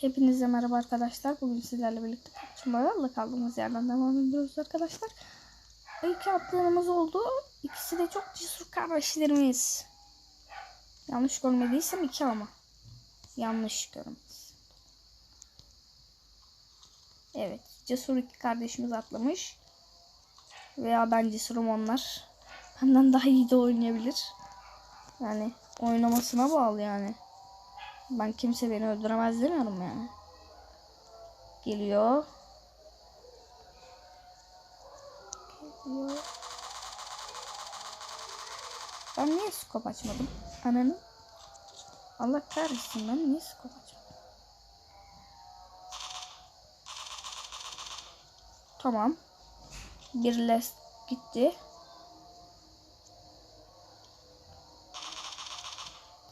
Hepinize merhaba arkadaşlar. Bugün sizlerle birlikte kapışmalarla kaldığımız yerden devam ediyoruz arkadaşlar. İki atlarımız oldu. İkisi de çok cesur kardeşlerimiz. Yanlış görmediysem iki ama. Yanlış görmez. Evet. Cesur iki kardeşimiz atlamış. Veya ben cesurum onlar. Benden daha iyi de oynayabilir. Yani oynamasına bağlı yani. Ben kimse beni öldüremez demiyorum yani. Geliyor. Geliyor. Ben niye skop açmadım? Ananı. Allah kahretsin ben niye skop açmadım? Tamam. Bir les gitti.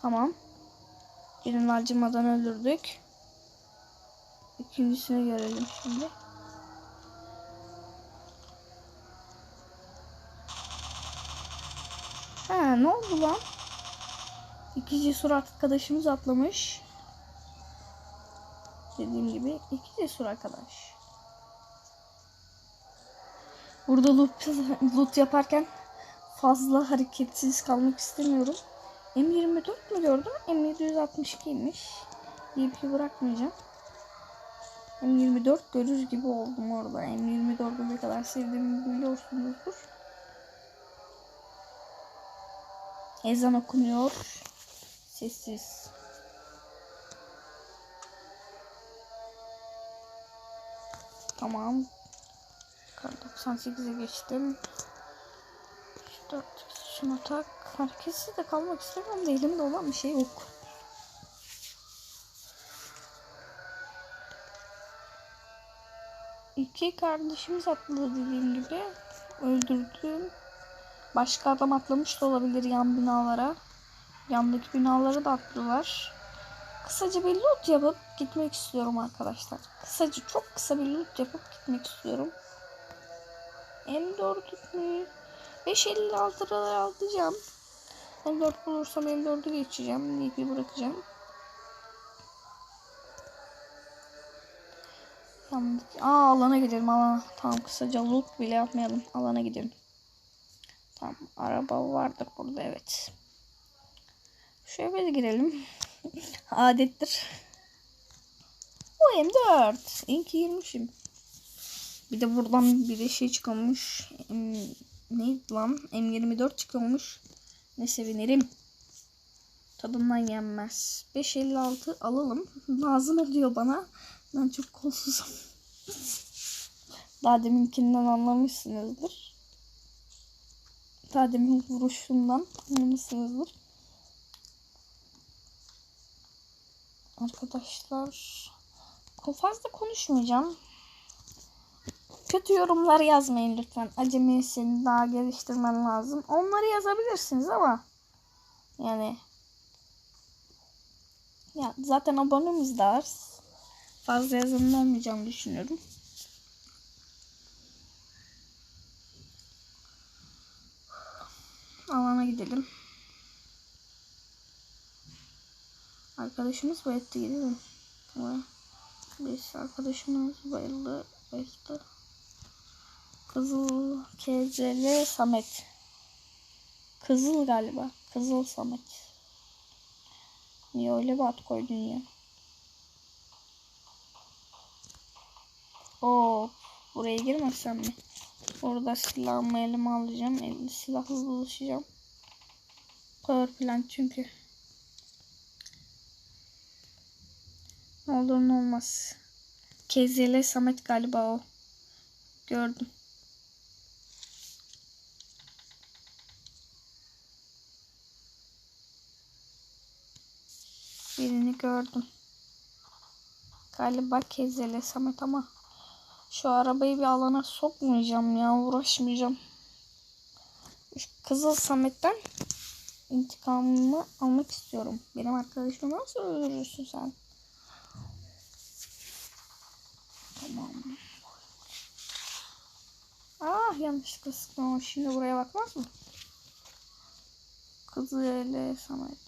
Tamam. Birini acımadan öldürdük. İkincisini görelim şimdi. Ha ne oldu lan? İki cesur arkadaşımız atlamış. Dediğim gibi iki cesur arkadaş. Burada loot, loot yaparken fazla hareketsiz kalmak istemiyorum. M24 mü gördüm? M762'ymiş. DP bırakmayacağım. M24 görür gibi oldum orada. M24'ü ne kadar sevdiğimi biliyorsunuzdur. Ezan okunuyor. Sessiz. Tamam. Kar 98'e geçtim. 4 şuna tak. Herkesi de kalmak istemiyorum da elimde olan bir şey yok. İki kardeşimiz atladı dediğim gibi. Öldürdüm. Başka adam atlamış da olabilir yan binalara. Yandaki binalara da atlıyorlar. Kısaca bir loot yapıp gitmek istiyorum arkadaşlar. Kısaca çok kısa bir loot yapıp gitmek istiyorum. M4 mü? 556 liralar alacağım. M4 bulursam M4'ü geçeceğim. NP bırakacağım. Yandık. Aa alana gidelim alana. Tamam kısaca loot bile yapmayalım. Alana gidelim. Tamam araba vardır burada evet. Şöyle böyle girelim. Adettir. O M4. İnki girmişim. Bir de buradan bir de şey çıkmış. Neydi lan? M24 çıkıyormuş. Ne sevinirim. Tadından yenmez. 556 alalım. Lazım oluyor bana. Ben çok kolsuzum. Daha deminkinden anlamışsınızdır. Daha demin vuruşumdan anlamışsınızdır. Arkadaşlar fazla konuşmayacağım. Kötü yorumlar yazmayın lütfen. Acemi seni daha geliştirmen lazım. Onları yazabilirsiniz ama yani ya zaten abonemiz de az. Fazla yazımın olmayacağını düşünüyorum. Alana gidelim. Arkadaşımız bayıldı gidelim. Biz arkadaşımız bayıldı. Bayıldı. Kızıl Kezeli Samet. Kızıl galiba. Kızıl Samet. Niye öyle bir at koydun ya? Oo, buraya girmesem mi? Orada silahımı elime alacağım. Elini silahla buluşacağım. Power plan çünkü. Ne olur ne olmaz. Kezeli Samet galiba o. Gördüm. Birini gördüm. Galiba Kezele Samet ama şu arabayı bir alana sokmayacağım ya uğraşmayacağım. Şu Kızıl Samet'ten intikamımı almak istiyorum. Benim arkadaşımı nasıl öldürürsün sen? Tamam. Ah yanlışlıkla sıktım şimdi buraya bakmaz mı? Kızıl Samet.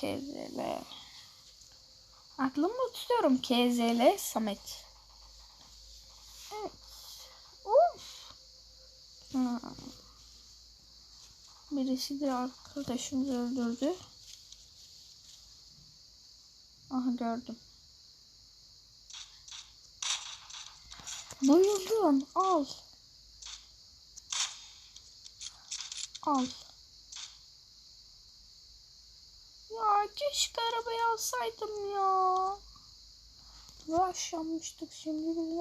Kezele. Aklımda tutuyorum KZL Samet. Evet. Birisi de arkadaşımızı öldürdü. Aha gördüm. Bayıldım. Al. Al. Ya keşke arabayı alsaydım ya. Rush yanmıştık şimdi birini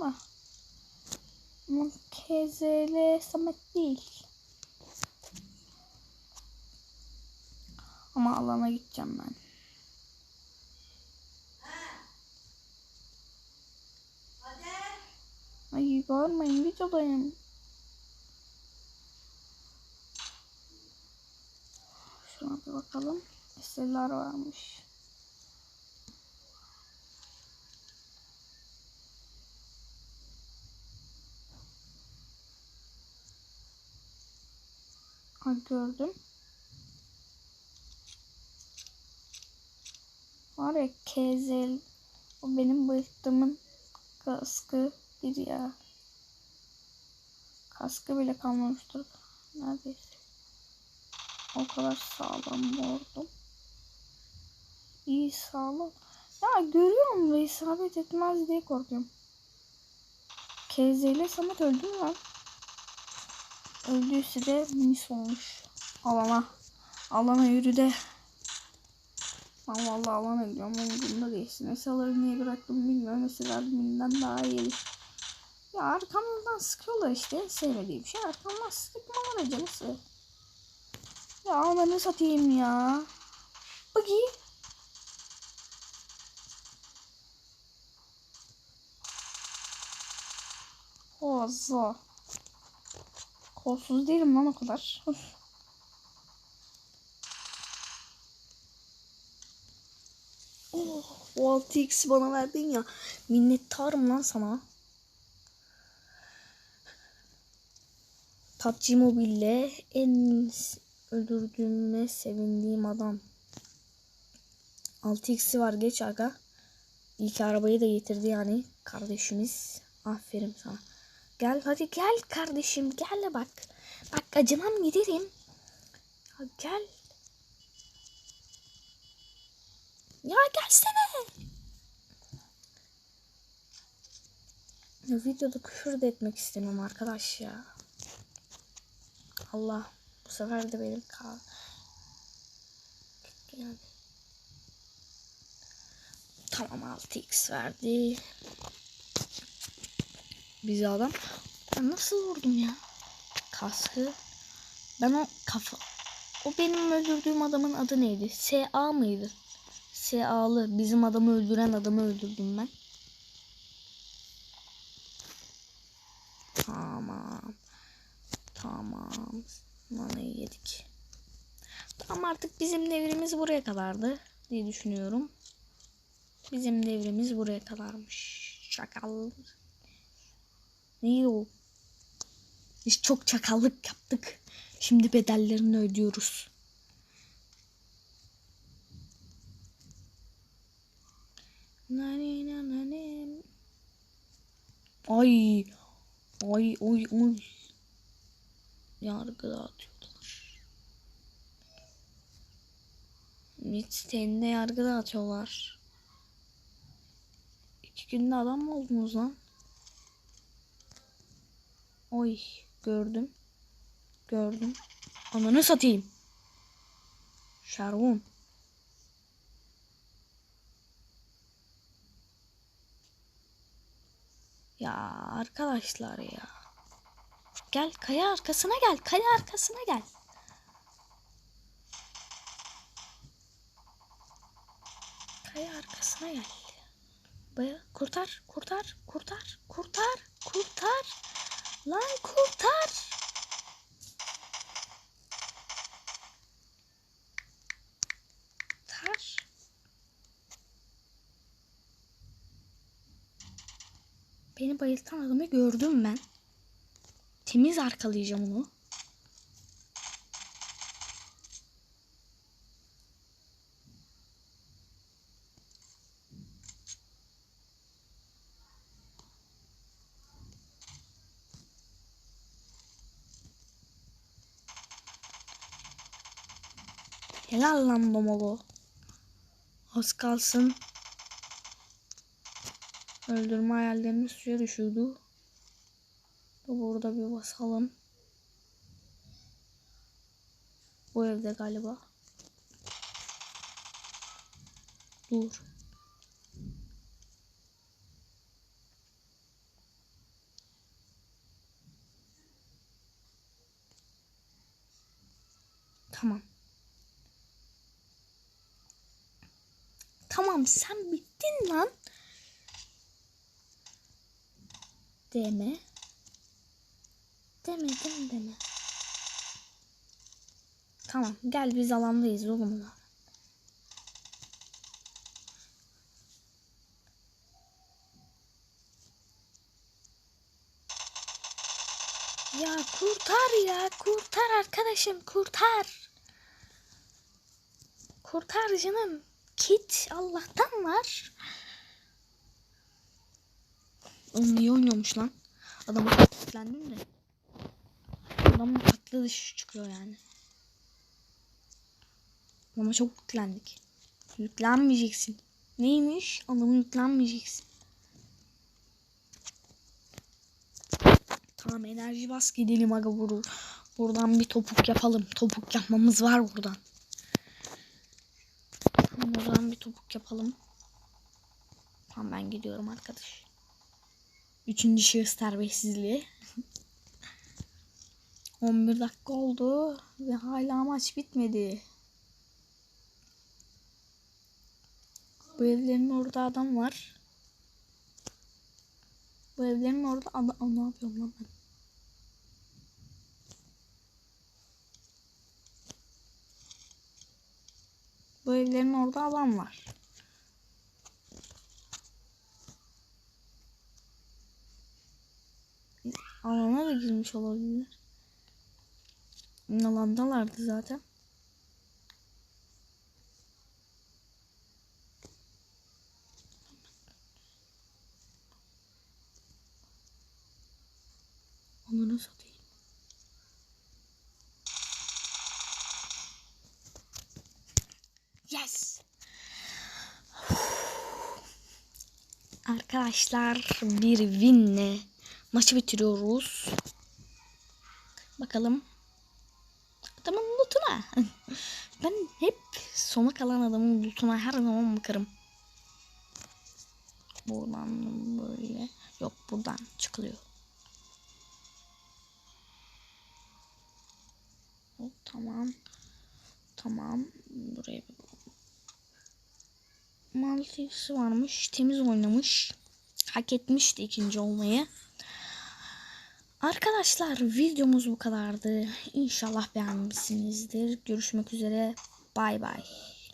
da. Ama KZL Samet değil. Ama alana gideceğim ben. Ay bağırmayın videodayım. Şuna bir bakalım. Eserler varmış. Ay gördüm. Var ya Kezel. O benim bıyıktımın kaskı bir ya. Kaskı bile kalmamıştır. Neredeyse. O kadar sağlam vurdum. Sağlam. Ya görüyorum ve isabet etmez diye korkuyorum. KZ Samet öldü mü lan? Öldüyse de mis olmuş. Alana. Alana yürü de. Ben vallahi alana gidiyorum. Umurumda değilsin. Esaları niye bıraktım bilmiyorum. Mesela bilmem daha iyi. Ya arkamdan sıkıyorlar işte. Sevmediğim şey arkamdan sıkmalar acılısı. Ya ananı satayım ya. Buggy. Oza. Kolsuz değilim lan o kadar. oh, o 6x bana verdin ya. Minnettarım lan sana. PUBG Mobile'le en öldürdüğüme sevindiğim adam. 6x'i var geç aga. İlk arabayı da getirdi yani kardeşimiz. Aferin sana. Gel hadi gel kardeşim gel bak. Bak acımam giderim. Ya gel. Ya gelsene. Ya videoda küfür de etmek istemem arkadaş ya. Allah bu sefer de benim kal. Tamam 6x verdi. Bizi adam. Ben nasıl vurdum ya? Kaskı. Ben o kafa. O benim öldürdüğüm adamın adı neydi? SA mıydı? SA'lı. Bizim adamı öldüren adamı öldürdüm ben. Tamam. Tamam. Nanayı yedik. Tamam artık bizim devrimiz buraya kadardı diye düşünüyorum. Bizim devrimiz buraya kadarmış. Şakal. Neydi o? Biz çok çakallık yaptık. Şimdi bedellerini ödüyoruz. Ay. Ay oy oy. Yargı dağıtıyorlar. Midstein'de yargı dağıtıyorlar. İki günde adam mı oldunuz lan? Oy gördüm. Gördüm. Ananı satayım. Şarvun. Ya arkadaşlar ya. Gel kaya arkasına gel. Kaya arkasına gel. Kaya arkasına gel. Baya kurtar, kurtar, kurtar, kurtar, kurtar. Lan kurtar. Kurtar. Beni bayıltan adamı gördüm ben. Temiz arkalayacağım onu. Helal lan Domolo. Az kalsın. Öldürme hayallerimiz suya düşüyordu. Burada bir basalım. Bu evde galiba. Dur. Tamam. Tamam sen bittin lan. Deme. Deme deme deme. Tamam gel biz alandayız oğlum. Ya kurtar ya kurtar arkadaşım kurtar. Kurtar canım. Kit Allah'tan var. Oğlum iyi oynuyormuş lan. Adamı kilitlendim de. Adamın aklı dışı çıkıyor yani. Ama çok yüklendik. Yüklenmeyeceksin. Neymiş? Adamı yüklenmeyeceksin. Tamam enerji bas gidelim aga buru. Buradan bir topuk yapalım. Topuk yapmamız var buradan. Tamam buradan bir topuk yapalım. Tamam ben gidiyorum arkadaş. Üçüncü şahıs terbiyesizliği. 11 dakika oldu ve hala maç bitmedi. Bu evlerin orada adam var. Bu evlerin orada adam... Ne yapıyorum lan ben? Bu evlerin orada adam var. Alana da girmiş olabilir. Alandalardı zaten. Onları satayım. Yes. Arkadaşlar bir winle maçı bitiriyoruz. Bakalım. Adamın lootuna. Ben hep sona kalan adamın lootuna her zaman bakarım. Buradan böyle. Yok buradan çıkılıyor. Hop, tamam. Tamam. Buraya bir Maltese varmış. Temiz oynamış. Hak etmişti ikinci olmayı. Arkadaşlar videomuz bu kadardı. İnşallah beğenmişsinizdir. Görüşmek üzere. Bay bay.